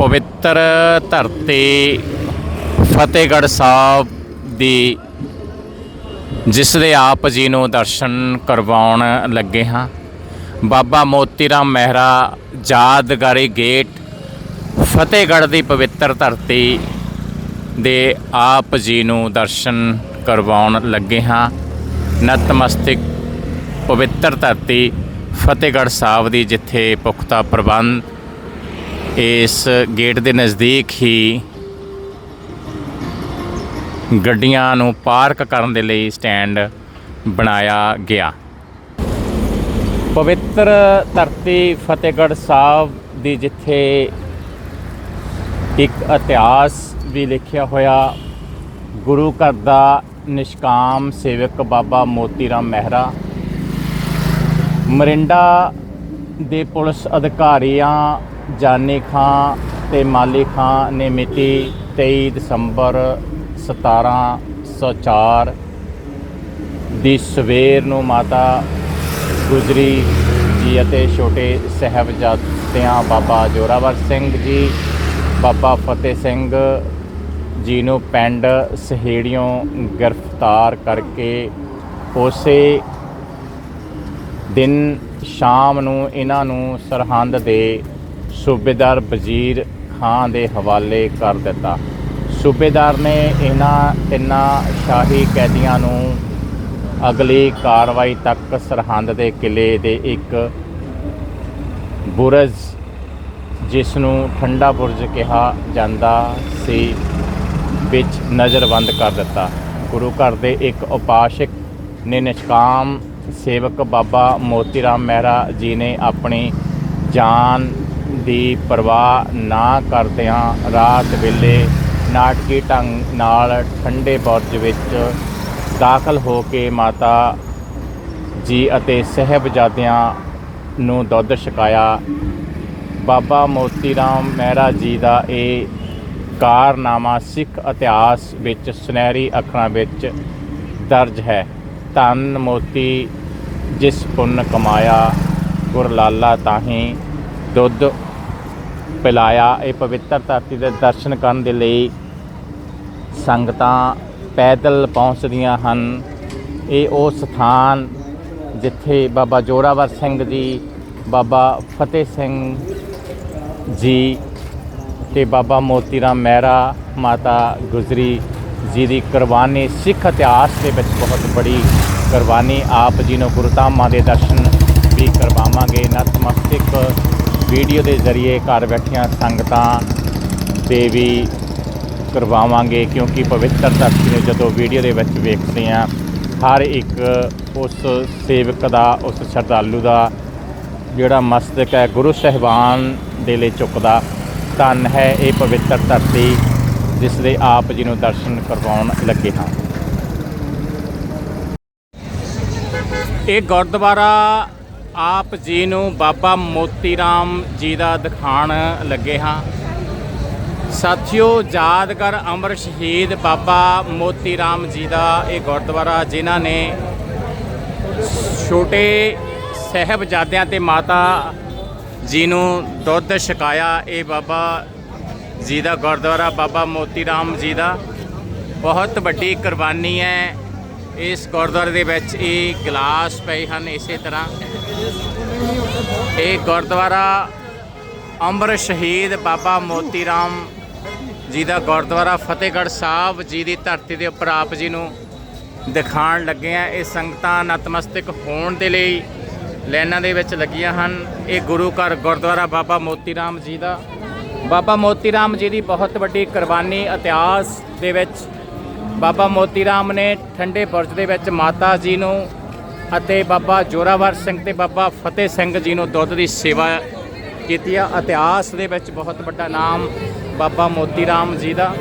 ਪਵਿੱਤਰ ਧਰਤੀ ਫਤਿਹਗੜ੍ਹ ਸਾਹਿਬ ਦੀ, ਜਿਸ ਦੇ ਆਪ ਜੀ ਨੂੰ ਦਰਸ਼ਨ ਕਰਵਾਉਣ ਲੱਗੇ ਹਾਂ। ਬਾਬਾ ਮੋਤੀ ਰਾਮ ਮਹਿਰਾ ਯਾਦਗਾਰੀ ਗੇਟ ਫਤਿਹਗੜ੍ਹ ਦੀ ਪਵਿੱਤਰ ਧਰਤੀ ਦੇ ਆਪ ਜੀ ਨੂੰ ਦਰਸ਼ਨ ਕਰਵਾਉਣ ਲੱਗੇ ਹਾਂ। ਨਤਮਸਤਕ ਪਵਿੱਤਰ ਧਰਤੀ ਫਤਿਹਗੜ੍ਹ ਸਾਹਿਬ ਦੀ, ਜਿੱਥੇ ਪੁਖਤਾ ਪ੍ਰਬੰਧ ਇਸ ਗੇਟ ਦੇ ਨਜ਼ਦੀਕ ਹੀ ਗੱਡੀਆਂ ਨੂੰ ਪਾਰਕ ਕਰਨ ਦੇ ਲਈ ਸਟੈਂਡ ਬਣਾਇਆ ਗਿਆ। ਪਵਿੱਤਰ ਧਰਤੀ ਫਤਿਹਗੜ੍ਹ ਸਾਹਿਬ ਦੀ ਜਿੱਥੇ ਇੱਕ ਇਤਿਹਾਸ ਵੀ ਲਿਖਿਆ ਹੋਇਆ, ਗੁਰੂ ਘਰ ਦਾ ਨਿਸ਼ਕਾਮ ਸੇਵਕ ਬਾਬਾ ਮੋਤੀ ਰਾਮ ਮਹਿਰਾ, ਮਰਿੰਡਾ ਦੇ ਪੁਲਿਸ ਅਧਿਕਾਰੀਆਂ ਜਾਨੀ ਖਾਂ ਤੇ ਮਾਲੀ ਖਾਂ ਨੇ ਮਿਤੀ 23 ਦਸੰਬਰ 1704 ਦੀ ਸਵੇਰ ਨੂੰ ਮਾਤਾ ਗੁਜਰੀ ਜੀ ਅਤੇ ਛੋਟੇ ਸਹਿਬਜ਼ਾਦਿਆਂ ਬਾਬਾ ਜੋਰਾਵਰ ਸਿੰਘ ਜੀ, ਬਾਬਾ ਫਤਿਹ ਸਿੰਘ ਜੀ ਨੂੰ ਪਿੰਡ ਸਹੇੜਿਓਂ ਗ੍ਰਿਫਤਾਰ ਕਰਕੇ ਉਸੇ ਦਿਨ ਸ਼ਾਮ ਨੂੰ ਇਹਨਾਂ ਨੂੰ ਸਰਹੰਦ ਦੇ ਸੂਬੇਦਾਰ ਵਜ਼ੀਰ ਖਾਨ ਦੇ ਹਵਾਲੇ ਕਰ ਦਿੱਤਾ। ਸੂਬੇਦਾਰ ਨੇ ਇਹਨਾਂ ਤਿੰਨਾਂ ਸ਼ਾਹੀ ਕੈਦੀਆਂ ਨੂੰ ਅਗਲੀ ਕਾਰਵਾਈ ਤੱਕ ਸਰਹੰਦ ਦੇ ਕਿਲੇ ਦੇ ਇੱਕ ਬੁਰਜ, ਜਿਸ ਨੂੰ ਠੰਡਾ ਬੁਰਜ ਕਿਹਾ ਜਾਂਦਾ ਸੀ, ਵਿੱਚ ਨਜ਼ਰਬੰਦ ਕਰ ਦਿੱਤਾ। ਗੁਰੂ ਘਰ ਦੇ ਇੱਕ ਉਪਾਸ਼ਕ ਨੇ ਨਿਸ਼ਕਾਮ ਸੇਵਕ ਬਾਬਾ ਮੋਤੀ ਰਾਮ ਮਹਿਰਾ ਜੀ ਨੇ ਆਪਣੀ ਜਾਨ ਦੀ ਪਰਵਾਹ ਨਾ ਕਰਦਿਆਂ ਰਾਤ ਵੇਲੇ ਨਾਟਕੀ ਢੰਗ ਨਾਲ ਠੰਡੇ ਬੁਰਜ ਵਿੱਚ ਦਾਖਲ ਹੋ ਕੇ ਮਾਤਾ ਜੀ ਅਤੇ ਸਹਿਬਜ਼ਾਦਿਆਂ ਨੂੰ ਦੁੱਧ ਛਕਾਇਆ। ਬਾਬਾ ਮੋਤੀ ਰਾਮ ਮਹਿਰਾ ਜੀ ਦਾ ਇਹ ਕਾਰਨਾਮਾ ਸਿੱਖ ਇਤਿਹਾਸ ਵਿੱਚ ਸੁਨਹਿਰੀ ਅੱਖਰਾਂ ਵਿੱਚ ਦਰਜ ਹੈ। ਧੰਨ ਮੋਤੀ, ਜਿਸ ਪੁੰਨ ਕਮਾਇਆ ਗੁਰ ਲਾਲਾ ਤਾਹੀਂ ਦੁੱਧ ਪਿਲਾਇਆ ਇਹ ਪਵਿੱਤਰ ਧਰਤੀ ਦੇ ਦਰਸ਼ਨ ਕਰਨ ਦੇ ਲਈ ਸੰਗਤਾਂ ਪੈਦਲ ਪਹੁੰਚਦੀਆਂ ਹਨ। ਇਹ ਉਹ ਸਥਾਨ ਜਿੱਥੇ ਬਾਬਾ ਜੋਰਾਵਰ ਸਿੰਘ ਜੀ, ਬਾਬਾ ਫਤਿਹ ਸਿੰਘ ਜੀ ਤੇ ਬਾਬਾ ਮੋਤੀ ਰਾਮ ਮਹਿਰਾ ਮਾਤਾ ਗੁਜਰੀ ਜੀ ਦੀ ਕੁਰਬਾਨੀ, ਸਿੱਖ ਇਤਿਹਾਸ ਦੇ ਵਿੱਚ ਬਹੁਤ ਬੜੀ ਕੁਰਬਾਨੀ। ਆਪ ਜੀ ਨੂੰ ਗੁਰਧਾਮਾਂ ਦੇ ਦਰਸ਼ਨ ਵੀ ਕਰਵਾਵਾਂਗੇ। ਨਤਮਸਤਕ ਵੀਡੀਓ ਦੇ ਜ਼ਰੀਏ ਘਰ ਬੈਠੀਆਂ ਸੰਗਤਾਂ ਦੇ ਵੀ ਕਰਵਾਵਾਂਗੇ, ਕਿਉਂਕਿ ਪਵਿੱਤਰ ਧਰਤੀ ਨੂੰ ਜਦੋਂ ਵੀਡੀਓ ਦੇ ਵਿੱਚ ਵੇਖਦੇ ਆ ਹਰ ਇੱਕ ਉਸ ਸੇਵਕ ਦਾ, ਉਸ ਸ਼ਰਧਾਲੂ ਦਾ ਜਿਹੜਾ ਮਸਤਕ ਹੈ, ਗੁਰੂ ਸਾਹਿਬਾਨ ਦੇ ਲਈ ਚੁੱਕਦਾ ਧੰਨ ਹੈ ਇਹ ਪਵਿੱਤਰ ਧਰਤੀ, ਜਿਸ ਦੇ ਆਪ ਜੀ ਨੂੰ ਦਰਸ਼ਨ ਕਰਵਾਉਣ ਲੱਗੇ ਹਾਂ। ਇਹ ਗੁਰਦੁਆਰਾ ਆਪ ਜੀ ਨੂੰ ਬਾਬਾ ਮੋਤੀ ਰਾਮ ਜੀ ਦਾ ਦਿਖਾਣ ਲੱਗੇ ਹਾਂ। ਸਾਥੀਓ ਯਾਦਗਾਰ ਅਮਰ ਸ਼ਹੀਦ ਬਾਬਾ ਮੋਤੀ ਰਾਮ ਜੀ ਦਾ ਇਹ ਗੁਰਦੁਆਰਾ, ਜਿਨ੍ਹਾਂ ਨੇ ਛੋਟੇ ਸਹਿਬਜ਼ਾਦਿਆਂ ਤੇ ਮਾਤਾ ਜੀ ਨੂੰ ਦੁੱਧ ਛਕਾਇਆ, ਇਹ ਬਾਬਾ ਜੀ ਦਾ ਗੁਰਦੁਆਰਾ, ਬਾਬਾ ਮੋਤੀ ਰਾਮ ਜੀ ਦਾ। ਬਹੁਤ ਵੱਡੀ ਕੁਰਬਾਨੀ ਹੈ। ਇਸ ਗੁਰਦੁਆਰੇ ਦੇ ਵਿੱਚ ਇਹ ਗਲਾਸ ਪਏ ਹਨ ਇਸੇ ਤਰ੍ਹਾਂ। ਇਹ ਗੁਰਦੁਆਰਾ ਅੰਮ੍ਰਿਤ ਸ਼ਹੀਦ ਬਾਬਾ ਮੋਤੀ ਰਾਮ ਜੀ ਦਾ ਗੁਰਦੁਆਰਾ ਫਤਿਹਗੜ੍ਹ ਸਾਹਿਬ ਜੀ ਦੀ ਧਰਤੀ ਦੇ ਉੱਪਰ ਆਪ ਜੀ ਨੂੰ ਦਿਖਾਣ ਲੱਗੇ ਆ ਇਹ ਸੰਗਤਾਂ ਨਤਮਸਤਕ ਹੋਣ ਦੇ ਲਈ ਲਾਈਨਾਂ ਦੇ ਵਿੱਚ ਲੱਗੀਆਂ ਹਨ। ਇਹ ਗੁਰੂ ਘਰ ਗੁਰਦੁਆਰਾ ਬਾਬਾ ਮੋਤੀ ਰਾਮ ਜੀ ਦਾ। ਬਾਬਾ ਮੋਤੀ ਰਾਮ ਜੀ ਦੀ ਬਹੁਤ ਵੱਡੀ ਕੁਰਬਾਨੀ ਇਤਿਹਾਸ ਦੇ ਵਿੱਚ ਬਾਬਾ ਮੋਤੀ ਰਾਮ ਨੇ ਠੰਡੇ ਬੁਰਜ ਦੇ ਵਿੱਚ ਮਾਤਾ ਜੀ ਨੂੰ ਅਤੇ ਬਾਬਾ ਜੋਰਾਵਰ ਸਿੰਘ ਤੇ ਬਾਬਾ ਫਤਿਹ ਸਿੰਘ ਜੀ ਨੂੰ ਦੁੱਧ ਦੀ ਸੇਵਾ ਕੀਤੀ ਆ। ਇਤਿਹਾਸ ਦੇ ਵਿੱਚ ਬਹੁਤ ਵੱਡਾ ਨਾਮ ਬਾਬਾ ਮੋਤੀ ਰਾਮ ਜੀ ਦਾ।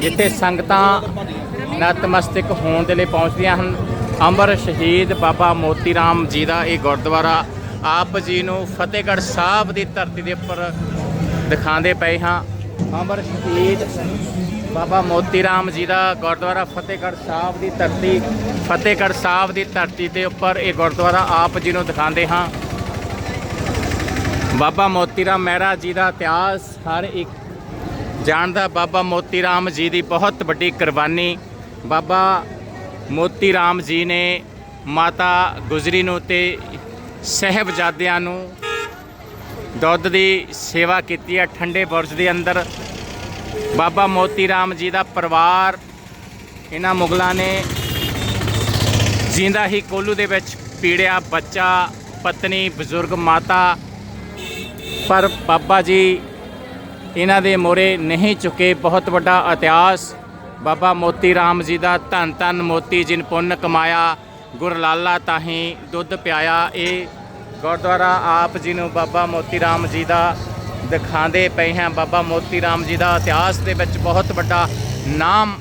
ਜਿੱਥੇ ਸੰਗਤਾਂ ਨਤਮਸਤਕ ਹੋਣ ਦੇ ਲਈ ਪਹੁੰਚਦੀਆਂ ਹਨ। ਅੰਮ੍ਰਿਤ ਸ਼ਹੀਦ ਬਾਬਾ ਮੋਤੀ ਰਾਮ ਜੀ ਦਾ ਇਹ ਗੁਰਦੁਆਰਾ ਆਪ ਜੀ ਨੂੰ ਫਤਿਹਗੜ੍ਹ ਸਾਹਿਬ ਦੀ ਧਰਤੀ ਦੇ ਉੱਪਰ ਦਿਖਾਉਂਦੇ ਪਏ ਹਾਂ। ਅੰਮ੍ਰਿਤ ਸ਼ਹੀਦ ਬਾਬਾ ਮੋਤੀ ਰਾਮ ਜੀ ਦਾ ਗੁਰਦੁਆਰਾ ਫਤਿਹਗੜ੍ਹ ਸਾਹਿਬ ਦੀ ਧਰਤੀ, ਫਤਿਹਗੜ੍ਹ ਸਾਹਿਬ ਦੀ ਧਰਤੀ ਦੇ ਉੱਪਰ ਇਹ ਗੁਰਦੁਆਰਾ ਆਪ ਜੀ ਨੂੰ ਦਿਖਾਉਂਦੇ ਹਾਂ। ਬਾਬਾ ਮੋਤੀ ਰਾਮ ਮਹਿਰਾ ਜੀ ਦਾ ਇਤਿਹਾਸ ਹਰ ਇੱਕ ਜਾਣਦਾ, ਬਾਬਾ ਮੋਤੀ ਰਾਮ ਜੀ ਦੀ ਬਹੁਤ ਵੱਡੀ ਕੁਰਬਾਨੀ। ਬਾਬਾ ਮੋਤੀ ਰਾਮ ਜੀ ਨੇ ਮਾਤਾ ਗੁਜਰੀ ਨੂੰ ਤੇ ਸਹਿਬਜ਼ਾਦਿਆਂ ਨੂੰ ਦੁੱਧ ਦੀ ਸੇਵਾ ਕੀਤੀ ਹੈ ਠੰਡੇ ਬੁਰਜ ਦੇ ਅੰਦਰ। ਬਾਬਾ ਮੋਤੀ ਰਾਮ ਜੀ ਦਾ ਪਰਿਵਾਰ, ਇਹਨਾਂ ਮੁਗਲਾਂ ਨੇ ਜਿੰਦਾ ਹੀ ਕੋਲੂ ਦੇ ਵਿੱਚ ਪੀੜਿਆ ਬੱਚਾ, ਪਤਨੀ, ਬਜ਼ੁਰਗ, ਮਾਤਾ। ਪਰ ਬਾਬਾ ਜੀ ਇਹਨਾਂ ਦੇ ਮੋਰੇ ਨਹੀਂ ਚੁੱਕੇ ਬਹੁਤ ਵੱਡਾ ਇਤਿਹਾਸ। ਬਾਬਾ ਮੋਤੀ ਰਾਮ ਜੀ ਦਾ ਧੰਨ ਧੰਨ ਮੋਤੀ ਜਿਨ ਪੁੰਨ ਕਮਾਇਆ ਗੁਰਲਾਲਾ ਤਾਹੀਂ ਦੁੱਧ ਪਿਆਇਆ, ਇਹ ਗੁਰਦੁਆਰਾ ਆਪ ਜੀ ਨੂੰ ਬਾਬਾ ਮੋਤੀ ਰਾਮ ਜੀ ਦਾ ਦਿਖਾਉਂਦੇ ਪਏ ਹਾਂ। ਬਾਬਾ ਮੋਤੀ ਰਾਮ ਜੀ ਦਾ ਇਤਿਹਾਸ ਦੇ ਵਿੱਚ ਬਹੁਤ ਵੱਡਾ ਨਾਮ